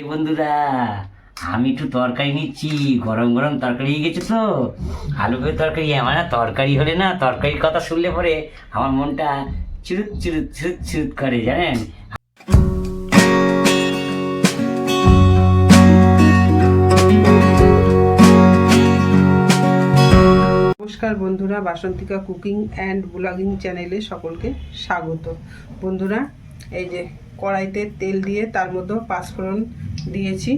এ বন্ধুরা, আমি একটু তরকারি নিচ্ছি। গরম গরম তরকারি হয়ে গেছে তো। আলু করে তরকারি, আমার না তরকারি হলে না, তরকারির কথা শুনলে পরে আমার মনটা চুরুত চুরুত চুরুত চুরুত করে, জানেন? নমস্কার বন্ধুরা, বাসন্তিকা কুকিং অ্যান্ড ব্লগিং চ্যানেলে সকলকে স্বাগত। বন্ধুরা এই যে কড়াইতে তেল দিয়ে তার মধ্যে পাঁচফোড়ন দিয়েছি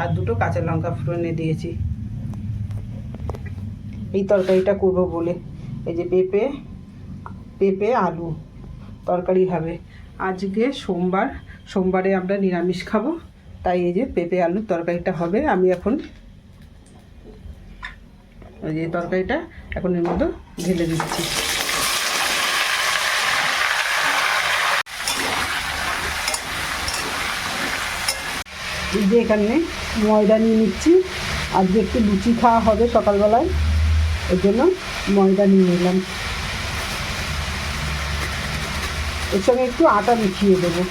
আর দুটো কাঁচা লঙ্কা ফোড়নে দিয়েছি। এই তরকারিটা করব বলে। এই যে পেঁপে পেঁপে, আলু তরকারি হবে। আজকে সোমবার, সোমবারে আমরা নিরামিষ খাব, তাই এই যে পেঁপে, আলুর তরকারিটা হবে। আমি এখন ওই যে তরকারিটা এখন এর মধ্যে ঢেলে দিচ্ছি। যে এখানে ময়দা নিয়ে নিচ্ছি। আজকে একটু লুচি খাওয়া হবে সকালবেলায়। এর জন্য ময়দা নিয়ে নিলাম। এর সঙ্গে একটু আটা মিশিয়ে দেবো।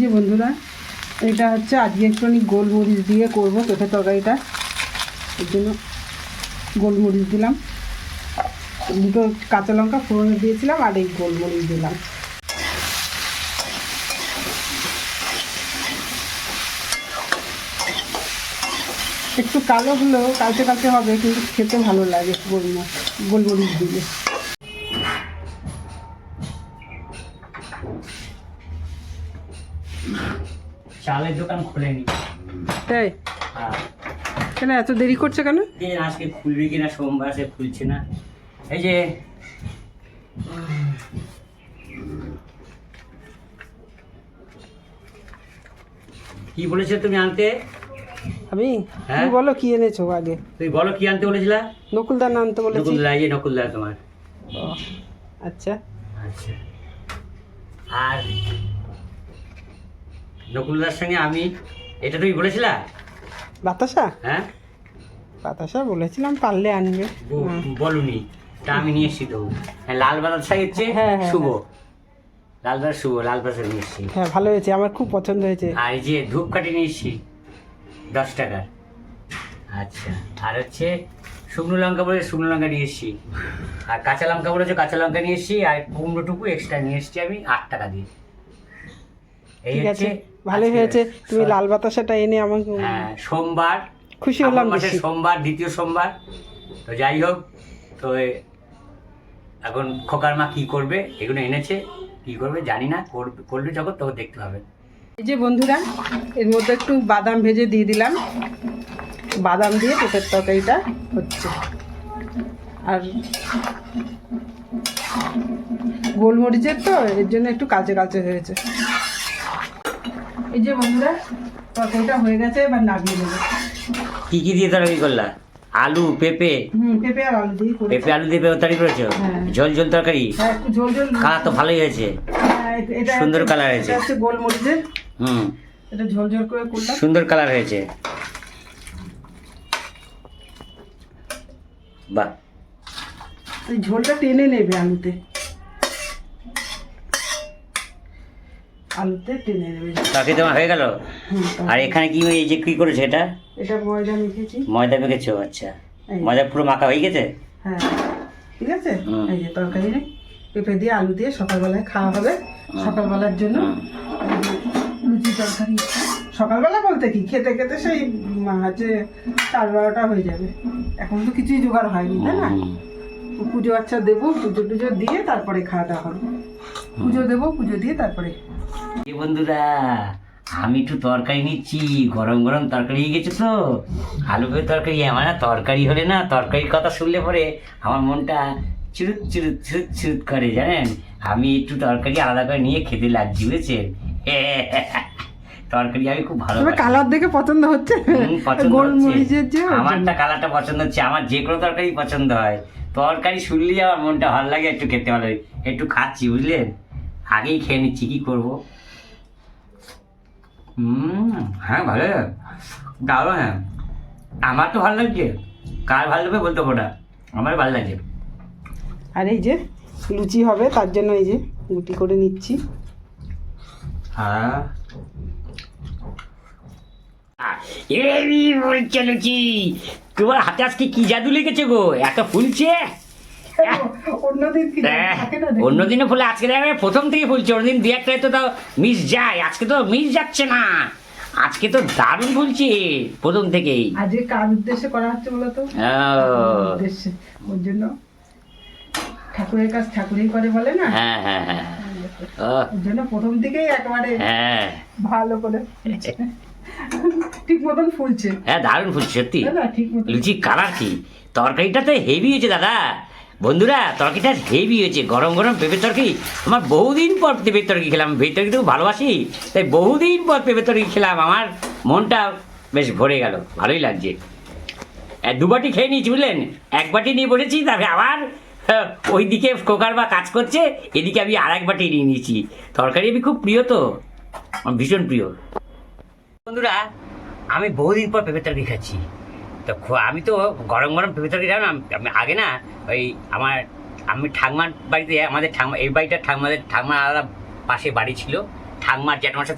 যে বন্ধুরা, এটা হচ্ছে আজকে একটুখানি গোলমরিচ দিয়ে করব পেঁপে তরকারিটা? এর জন্য গোলমরিচ দিলাম। দুটো কাঁচা লঙ্কা ফোড়নে দিয়েছিলাম আর এই গোলমরিচ দিলাম। একটু কালো হলেও কালচে কালচে হবে কিন্তু খেতে ভালো লাগে গোলমরিচ গোলমরিচ দিলে। চালের দোকান খুলেনি। তাই? আর কেন এত দেরি করছে কেন? আজকে খুলবে কিনা সোমবার সে খুলছে না। এই যে। কি বলেছ তুমি আনতে? আমি? হ্যাঁ? তুমি বলো কি এনেছো আগে। তুমি বলো কি আনতে বলেছিলা? নকুলদান আনতে বলেছি। নকুলদা এই যে নকুলদা তোমার। আচ্ছা। আচ্ছা। আর নকুলদার সঙ্গে আমি এটা তুমি বলেছিলা? বাতাসা? হ্যাঁ? বাতাসা বলেছিলাম পারলে আনবে। বলুনি। তা আমি নিয়ে এসছি তো। হ্যাঁ লাল বাতাসা হচ্ছে হ্যাঁ, হ্যাঁ, শুভ। লাল বাতাসা শুভ লাল বাতাসা নিয়ে এসছি। হ্যাঁ ভালো হয়েছে আমার খুব পছন্দ হয়েছে। আর এই যে ধূপকাঠি নিয়ে এসছি দশ টাকার আচ্ছা আর হচ্ছে শুকনো লঙ্কা বলে শুকনো লঙ্কা নিয়ে এসছি। আর কাঁচা লঙ্কা বলেছে কাঁচা লঙ্কা নিয়ে এসছি আর কুমড়োটুকু এক্সট্রা নিয়ে এসছি আমি আট টাকা দিয়ে। এই হচ্ছে ভালোই হয়েছে। তুমি লাল বাতাসাটা এনে আমাকে হ্যাঁ সোমবার। খুশি হলাম সোমবার দ্বিতীয় সোমবার। তো যাই হোক তো এখন খোকার মা কি করবে? এগুলো এনেছে কি করবে জানি না করবে যখন তখন দেখতে হবে। এই যে বন্ধুরা এর মধ্যে একটু বাদাম ভেজে দিয়ে দিলাম। বাদাম দিয়ে পেঁপের তরকারিটা হচ্ছে। আর গোলমরিচের তো এর জন্য একটু কালচে কালচে হয়েছে। এই যে বন্ধুরা তরকারিটা হয়ে গেছে এবার নামিয়ে দেবো কি কি দিয়ে তরকারি করলা? আলু পেঁপে? পেঁপে আলু দিয়ে তরকারি করেছ? হ্যাঁ। ঝোল ঝোল তরকারি? হ্যাঁ কালার তো ভালোই হয়েছে। হ্যাঁ, সুন্দর কালার হয়েছে। গোলমরিচের। হুম। এটা ঝোল ঝোল করে করলাম। সুন্দর কালার হয়েছে। বাহ। ঝোলটা টেনে নেবে আলুতে। আলুতে টেনে নেবে। তরকারি তোমার হয়ে গেল? আর এখানে কি এই যে কি করেছ এটা? এটা ময়দা মেখেছি। ময়দা মেখেছো? আচ্ছা। ময়দা পুরো মাখা হয়ে গেছে? হ্যাঁ। ঠিক আছে? এই যে তরকারি পেঁপে দিয়ে আলু দিয়ে সকালবেলায় খাওয়া হবে। সকালবেলার জন্য লুচি তরকারি। সকালবেলা বলতে কি? খেতে খেতে সেই হচ্ছে সাড়ে বারোটা হয়ে যাবে। এখন তো কিছুই জোগাড় হয়নি তাই না? পুজো আচ্ছা দেবো পুজো টুজো দিয়ে তারপরে খাওয়া দাওয়া হবে। পুজো দেবো পুজো দিয়ে তারপরে। বন্ধুরা আমি একটু তরকারি নিচ্ছি। গরম গরম তরকারি হয়ে গেছে তো। আলু করে তরকারি আমার না তরকারি হলে না তরকারির কথা শুনলে পরে আমার মনটা চুরুত চুরুত চুরুত চুরুত করে জানেন? আমি একটু তরকারি আলাদা করে নিয়ে খেতে লাগছি বুঝেছেন? তরকারি আমি খুব ভালো কালার দেখে পছন্দ হচ্ছে। আমারটা কালারটা পছন্দ হচ্ছে। আমার যে কোনো তরকারি পছন্দ হয়। তরকারি শুনলেই আমার মনটা ভালো লাগে একটু খেতে ভালো একটু খাচ্ছি বুঝলেন? আগেই খেয়ে নিচ্ছি কি করব? হুম হ্যাঁ ভালো। দারুণ হ্যাঁ। আমার তো ভালো লাগছে। কার ভালো লাগবে বলতে না আমার ভালো লাগছে। আর এই যে লুচি হবে তার জন্য এই যে গুটি করে নিচ্ছি। হ্যাঁ। এই বলছে লুচি। তোমার হাতে আজকে কি জাদু লেগেছে গো? এত ফুলছে? অন্যদিন হ্যাঁ, অন্যদিনে ফুলে আজকে দেখবে প্রথম থেকে ফুলছে অন্যদিন দু একটা তো তাও মিস যায় আজকে তো মিস যাচ্ছে না। আজকে তো দারুণ ফুলছে প্রথম থেকেই। আজকে কার উদ্দেশ্যে করা হচ্ছে বলো তো ও, উদ্দেশ্যে ওর জন্য ঠাকুরের কাজ ঠাকুরই করে বলে না? হ্যাঁ হ্যাঁ হ্যাঁ ওর জন্য প্রথম থেকেই একেবারে হ্যাঁ। ভালো করে ঠিক মতন ফুলছে। হ্যাঁ দারুণ ফুলছে সত্যি। ঠিক লুচি কালার কি? তরকারিটা তো হেভি হয়েছে দাদা। বন্ধুরা তরকারিটা হেভি হয়েছে। গরম গরম পেঁপের তরকারি। আমার বহুদিন পর পেঁপের তরকারি খেলাম। পেঁপের তরকি খুব ভালোবাসি। তাই বহুদিন পর পেঁপের তরকারি খেলাম। আমার মনটা বেশ ভরে গেল। ভালোই লাগছে। আর দু বাটি খেয়ে নিয়েছি বুঝলেন? এক বাটি নিয়ে বসেছি তারপরে আবার হ্যাঁ, ওইদিকে কোকার বা কাজ করছে এদিকে আমি আর এক বাটি নিয়ে নিয়েছি। তরকারি আমি খুব প্রিয় তো। আমার ভীষণ প্রিয়। বন্ধুরা আমি বহুদিন পর পেঁপের তরকারি খাচ্ছি। তো আমি তো গরম গরম তরকারি জানো না আগে না ওই আমার আমি ঠাকমার বাড়িতে, আমাদের ঠাকমা এই বাড়িটা ঠাকমাদের ঠাকমা আলাদা পাশে বাড়ি ছিল। ঠাকমার জ্যাঠামশাই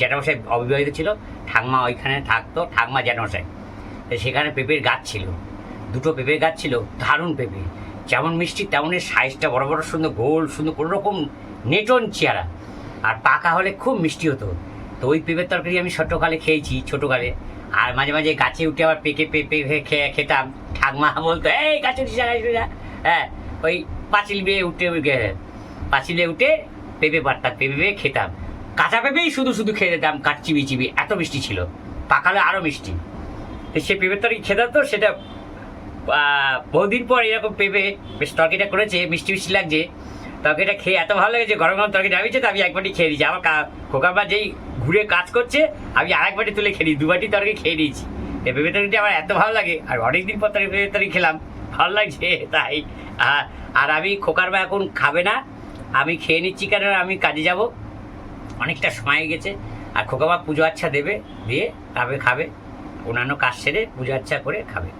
জ্যাঠামশাই অবিবাহিত ছিল। ঠাকমা ওইখানে থাকতো, ঠাকমা জ্যাঠামশাই। তো সেখানে পেঁপের গাছ ছিল। দুটো পেঁপের গাছ ছিল, দারুণ পেঁপে। যেমন মিষ্টি, তেমনই সাইজটা বড় বড়, সুন্দর গোল, সুন্দর কোনো রকম নেটন চেহারা। আর পাকা হলে খুব মিষ্টি হতো। তো ওই পেঁপের তরকারি আমি ছোটোকালে খেয়েছি, ছোটোকালে। আর মাঝে মাঝে গাছে উঠে আবার পেকে পেঁপে খেয়ে খেতাম। ঠাকমা বলতো এই গাছে উঠে যা, গাছে উঠে যা।" হ্যাঁ ওই পাঁচিল বেয়ে উঠে পাঁচিলে উঠে পেঁপে পারতাম পেঁপে পেয়ে খেতাম। কাঁচা পেঁপেই শুধু শুধু খেয়ে যেতাম কাঠ চিবি চিবি এত মিষ্টি ছিল। পাকালে আরও মিষ্টি। সে পেঁপের তরকারি খেতাম তো সেটা বহুদিন পর এরকম পেঁপে বেশ তরকারিটা করেছে মিষ্টি মিষ্টি লাগছে। তরকারিটা খেয়ে এত ভালো লেগেছে গরম গরম তরকারি নামিয়েছে তো আমি এক বাটি খেয়ে দিয়েছি আমার খোকাবা যেই ঘুরে কাজ করছে, আমি আরেক বাটি তুলে খেয়ে দিই দু বাটি তরকারি খেয়ে নিয়েছি। এই পেঁপে তরকারিটা আমার এত ভালো লাগে, আর অনেকদিন পর তরকারি পেঁপে তরকারি খেলাম, ভালো লাগছে, তাই। আর আর আমি খোকার বা এখন খাবে না, আমি খেয়ে নিচ্ছি কেন আমি কাজে যাব। অনেকটা সময় গেছে, আর খোকাবা পুজো আচ্ছা দেবে, দিয়ে তবে খাবে। অন্যান্য কাজ সেরে পুজো আচ্ছা করে খাবে।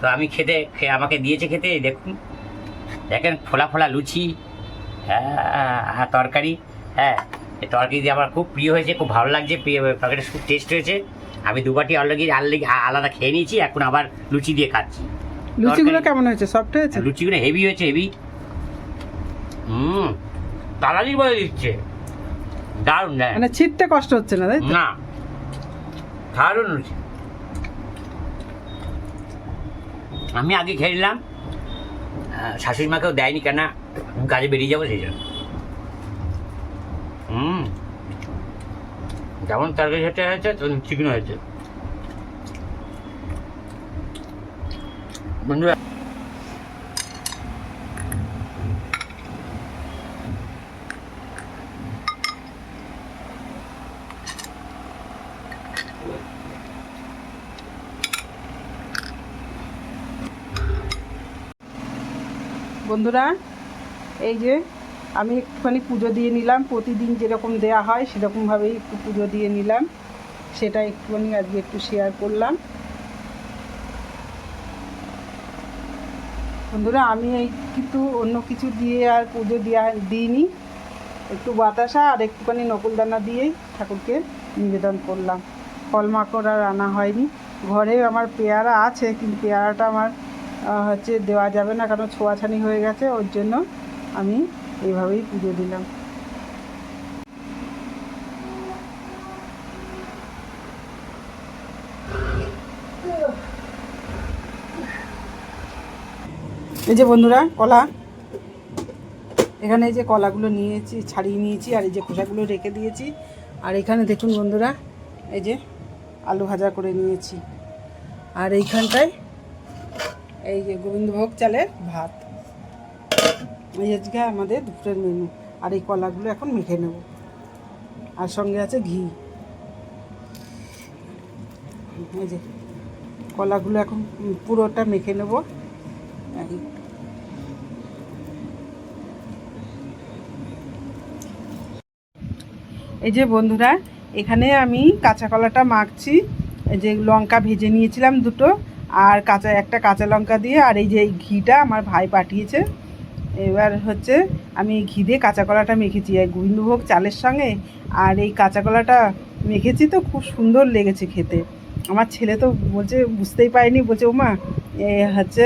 তো আমি খেতে আমাকে দিয়েছে খেতে দেখুন। দেখেন, ফোলা ফোলা লুচি হ্যাঁ আর তরকারি। হ্যাঁ এই তরকারি দিয়ে আমার খুব প্রিয় হয়েছে খুব ভালো লাগছে প্রিয় তরকারিটা খুব টেস্ট হয়েছে। আমি দুবাটি অলরেডি আলাদা খেয়ে নিয়েছি এখন আবার লুচি দিয়ে খাচ্ছি। লুচিগুলো কেমন হয়েছে? সফট হয়েছে? লুচিগুলো হেভি হয়েছে হেভি হুম তাড়াতাড়ি বলে দিচ্ছে। দারুণ না মানে ছিটতে কষ্ট হচ্ছে না তাই? না দারুণ লুচি আমি আগে খেয়ে নিলাম। শাশুড়ি মাকেও দেয়নি কেন কাজে বেরিয়ে যাব সেই জন্য। হুম। যেমন তরকারি সাথে হয়েছে তেমন চিকেন হয়েছে। বন্ধুরা এই যে আমি একটুখানি পুজো দিয়ে নিলাম, প্রতিদিন যেরকম দেয়া হয় সেরকমভাবেই একটু পুজো দিয়ে নিলাম। সেটা একটুখানি আজকে একটু শেয়ার করলাম। বন্ধুরা, আমি এই কিন্তু অন্য কিছু দিয়ে আর পুজো দেওয়া দিইনি। একটু বাতাসা আর একটুখানি নকুলদানা দিয়েই ঠাকুরকে নিবেদন করলাম। ফল মাকড় আর আনা হয়নি। ঘরে আমার পেয়ারা আছে, কিন্তু পেয়ারাটা আমার হচ্ছে দেওয়া যাবে না, কারণ ছোঁয়াছানি হয়ে গেছে, ওর জন্য আমি এইভাবেই পুজো দিলাম। এই যে বন্ধুরা, কলা। এখানে এই যে কলাগুলো নিয়েছি, ছাড়িয়ে নিয়েছি, আর এই যে খোসাগুলো রেখে দিয়েছি। আর এখানে দেখুন বন্ধুরা, এই যে আলু ভাজা করে নিয়েছি। আর এইখানটায় এই যে গোবিন্দভোগ চালের ভাত। এই আজকে আমাদের দুপুরের মেনু আর এই কলাগুলো এখন মেখে নেব। আর সঙ্গে আছে ঘি। এই যে, কলাগুলো এখন পুরোটা মেখে নেব। এই যে বন্ধুরা, এখানে আমি কাঁচা কলাটা মাখছি। এই যে লঙ্কা ভেজে নিয়েছিলাম দুটো, আর কাঁচা, একটা কাঁচা লঙ্কা দিয়ে, আর এই যে ঘিটা আমার ভাই পাঠিয়েছে। এবার হচ্ছে আমি ঘি দিয়ে কাঁচা কলাটা মেখেছি এই গোবিন্দভোগ চালের সঙ্গে আর এই কাঁচা কলাটা মেখেছি তো খুব সুন্দর লেগেছে খেতে। আমার ছেলে তো বলছে, বুঝতেই পারিনি, বলছে, ওমা, এ হচ্ছে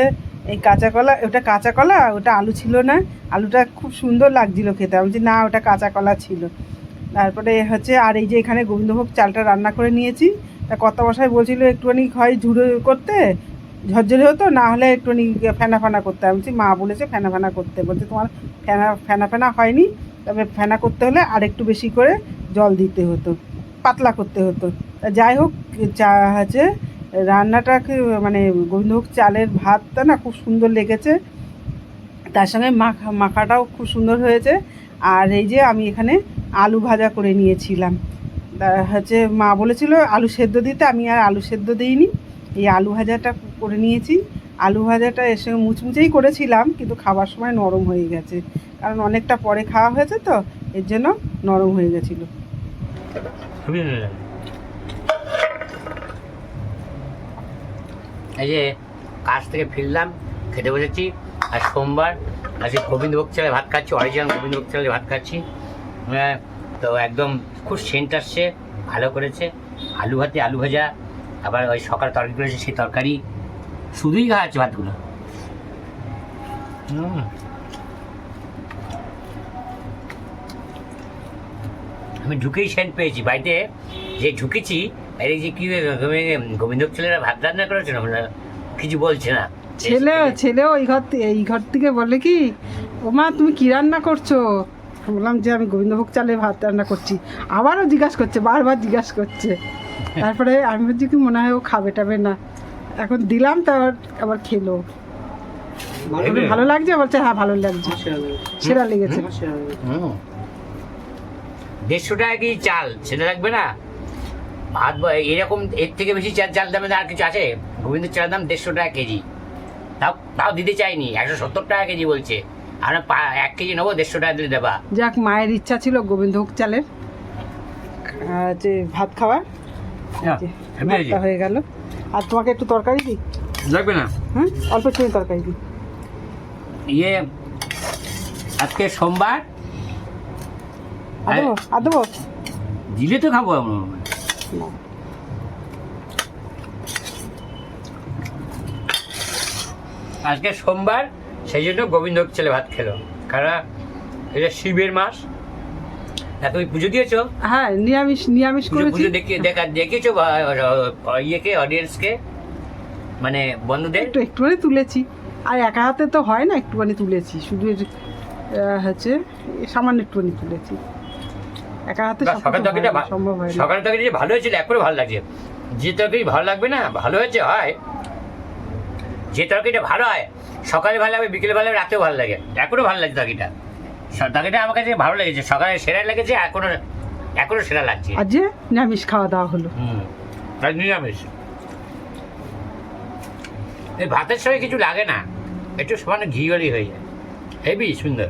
এই কাঁচা কলা, ওটা কাঁচা কলা, ওটা আলু ছিল না, আলুটা খুব সুন্দর লাগছিল খেতে। আমি বলছি, না, ওটা কাঁচা কলা ছিল। তারপরে হচ্ছে, আর এই যে এখানে গোবিন্দভোগ চালটা রান্না করে নিয়েছি, তা কত বসায় বলছিল, একটুখানি হয় ঝুড়ো করতে ঝরঝরে হতো, না হলে একটুখানি ফেনা ফেনা করতে আমি বলছি, মা বলেছে ফেনা ফেনা করতে। বলছে, তোমার ফেনা ফেনা ফেনা হয়নি। তবে ফেনা করতে হলে আর একটু বেশি করে জল দিতে হতো, পাতলা করতে হতো। যাই হোক, চা হচ্ছে রান্নাটাকে মানে গোবিন্দভোগ চালের ভাতটা না খুব সুন্দর লেগেছে। তার সঙ্গে মাখা, মাখাটাও খুব সুন্দর হয়েছে। আর এই যে আমি এখানে আলু ভাজা করে নিয়েছিলাম। হচ্ছে মা বলেছিল, আলু সেদ্ধ দিতে। আমি আর আলু সেদ্ধ দিইনি। এই আলু ভাজাটা করে নিয়েছি। আলু ভাজাটা এর সঙ্গে মুচমুচেই করেছিলাম কিন্তু খাবার সময় নরম হয়ে গেছে। কারণ অনেকটা পরে খাওয়া হয়েছে তো এর জন্য নরম হয়ে গেছিল। এই যে কাজ থেকে ফিরলাম খেতে বসেছি। আর সোমবার আজকে গোবিন্দভোগ চালে ভাত খাচ্ছি অরিজিনাল গোবিন্দভোগ চালে ভাত খাচ্ছি। হ্যাঁ, তো একদম খুব সেন্ট আসছে ভালো করেছে। আলু ভাতে আলু ভাজা আবার ওই সকাল তরকারি করেছে সেই তরকারি শুধুই খাওয়া আছে ভাতগুলো। হুম। আমি ঢুকেই সেন্ট পেয়েছি বাড়িতে যে ঢুকেছি বাইরে যে কি গোবিন্দ ছেলেরা ভাত রান্না করেছে না? মানে কিছু বলছে না। ছেলে ছেলেও ওই ঘর এই ঘর থেকে বলে কি ও মা তুমি কি রান্না করছ? বললাম যে আমি গোবিন্দভোগ চালে ভাত রান্না করছি। আবারও জিজ্ঞাসা করছে বারবার জিজ্ঞাসা করছে। তারপরে আমি ভাবছি কি মনে হয় ও খাবে টাবে না। এখন দিলাম তার আবার খেলো। ভালো লাগছে? বলছে হ্যাঁ ভালো লাগছে। সেরা লেগেছে। হুম। দেড়শো টাকা কি চাল? সেটা লাগবে না? ভাত এরকম এর থেকে বেশি চাল চাল দামে আর কিছু আছে? গোবিন্দ চালের দাম দেড়শো টাকা কেজি। তাও তাও দিতে চাইনি। একশো সত্তর টাকা কেজি বলছে। আমরা পা- এক কেজি নেব দেড়শো টাকা দিলে দেবা। যাক মায়ের ইচ্ছা ছিল গোবিন্দভোগ চালের। আর যে ভাত খাওয়ার। ভাতটা হয়ে গেল। আর তোমাকে একটু তরকারি দিই? লাগবে না? হ্যাঁ অল্প একটু তরকারি দিই। ইয়ে আজকে সোমবার। আর দেবো? দিলে তো খাব আমরা আজকে সোমবার সেই জন্য গোবিন্দ ছেলে ভাত খেলো। কারণ এটা শিবের মাস। তা তুমি পুজো দিয়েছ? হ্যাঁ নিরামিষ নিরামিষ করেছি। পুজো দেখে দেখা দেখেছ ইয়েকে অডিয়েন্সকে মানে বন্ধুদের? একটু একটুখানি তুলেছি। আর একা হাতে তো হয় না একটুখানি তুলেছি। শুধু হচ্ছে সামান্য একটুখানি তুলেছি। একা হাতে সকাল তরকারিটা সম্ভব হয় সকাল তরকারি যে ভালো হয়েছিল এখনও ভালো লাগছে। যে তরকারি ভালো লাগবে না ভালো হয়েছে হয়। যে তরকারিটা ভালো হয় সকালে ভালো লাগবে বিকেলে ভালো লাগবে রাতেও ভালো লাগে। এখনও ভালো লাগছে তরকারিটা। স- আমার কাছে ভালো লেগেছে সকালে সেরা লেগেছে এখনও এখনও সেরা লাগছে। যে নিরামিষ খাওয়া দাওয়া হলো। হুম আজ নিরামিষ। এই ভাতের সঙ্গে কিছু লাগে না একটু সামান্য ঘি হলেই হয়ে যায়। হেবি সুন্দর।